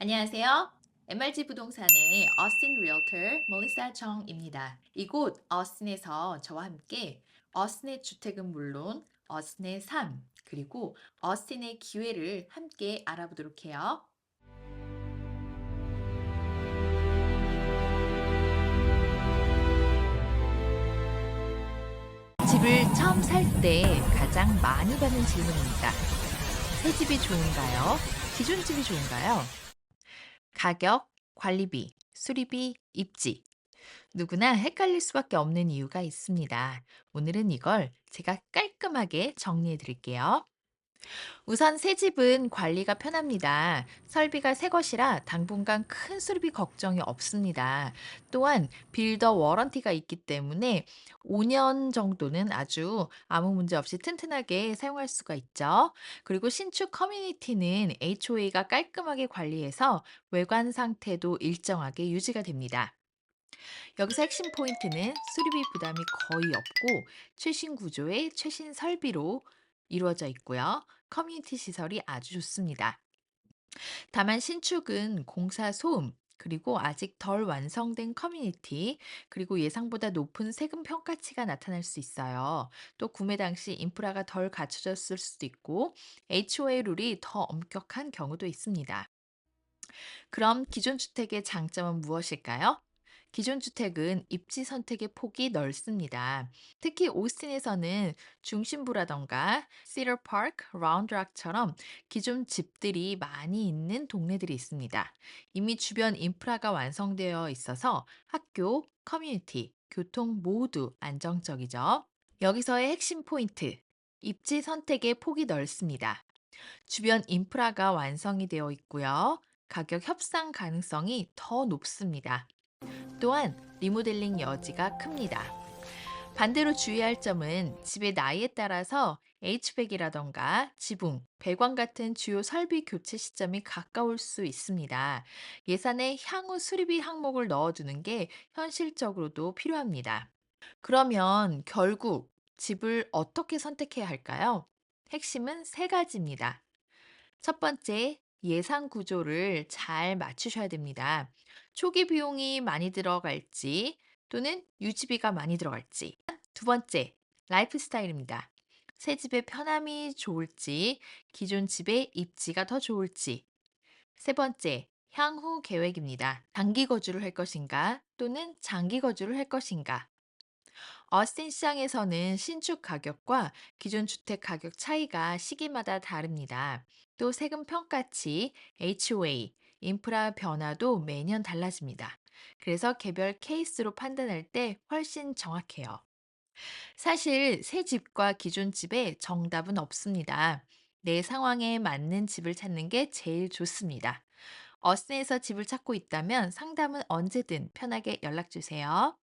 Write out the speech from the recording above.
안녕하세요. MRG 부동산의 어스틴 리얼터 멜리사 정입니다. 이곳 어스틴에서 저와 함께 어스틴의 주택은 물론 어스틴의 삶 그리고 어스틴의 기회를 함께 알아보도록 해요. 집을 처음 살 때 가장 많이 받는 질문입니다. 새 집이 좋은가요? 기존 집이 좋은가요? 가격, 관리비, 수리비, 입지. 누구나 헷갈릴 수밖에 없는 이유가 있습니다. 오늘은 이걸 제가 깔끔하게 정리해 드릴게요. 우선 새 집은 관리가 편합니다. 설비가 새 것이라 당분간 큰 수리비 걱정이 없습니다. 또한 빌더 워런티가 있기 때문에 5년 정도는 아주 아무 문제 없이 튼튼하게 사용할 수가 있죠. 그리고 신축 커뮤니티는 HOA가 깔끔하게 관리해서 외관 상태도 일정하게 유지가 됩니다. 여기서 핵심 포인트는 수리비 부담이 거의 없고 최신 구조의 최신 설비로 이루어져 있고요. 커뮤니티 시설이 아주 좋습니다. 다만 신축은 공사 소음, 그리고 아직 덜 완성된 커뮤니티, 그리고 예상보다 높은 세금 평가치가 나타날 수 있어요. 또 구매 당시 인프라가 덜 갖춰졌을 수도 있고, HOA 룰이 더 엄격한 경우도 있습니다. 그럼 기존 주택의 장점은 무엇일까요? 기존 주택은 입지 선택의 폭이 넓습니다. 특히 오스틴에서는 중심부라던가 시더 파크, 라운드락처럼 기존 집들이 많이 있는 동네들이 있습니다. 이미 주변 인프라가 완성되어 있어서 학교, 커뮤니티, 교통 모두 안정적이죠. 여기서의 핵심 포인트. 입지 선택의 폭이 넓습니다. 주변 인프라가 완성이 되어 있고요. 가격 협상 가능성이 더 높습니다. 또한 리모델링 여지가 큽니다. 반대로 주의할 점은 집의 나이에 따라서 HVAC이라던가 지붕, 배관 같은 주요 설비 교체 시점이 가까울 수 있습니다. 예산에 향후 수리비 항목을 넣어두는 게 현실적으로도 필요합니다. 그러면 결국 집을 어떻게 선택해야 할까요? 핵심은 세 가지입니다. 첫 번째, 예산 구조를 잘 맞추셔야 됩니다. 초기 비용이 많이 들어갈지 또는 유지비가 많이 들어갈지. 두 번째, 라이프 스타일입니다. 새 집의 편함이 좋을지, 기존 집의 입지가 더 좋을지. 세 번째, 향후 계획입니다. 단기 거주를 할 것인가 또는 장기 거주를 할 것인가. 어스틴 시장에서는 신축 가격과 기존 주택 가격 차이가 시기마다 다릅니다. 또 세금 평가치, HOA, 인프라 변화도 매년 달라집니다. 그래서 개별 케이스로 판단할 때 훨씬 정확해요. 사실 새 집과 기존 집에 정답은 없습니다. 내 상황에 맞는 집을 찾는 게 제일 좋습니다. 어스에서 집을 찾고 있다면 상담은 언제든 편하게 연락 주세요.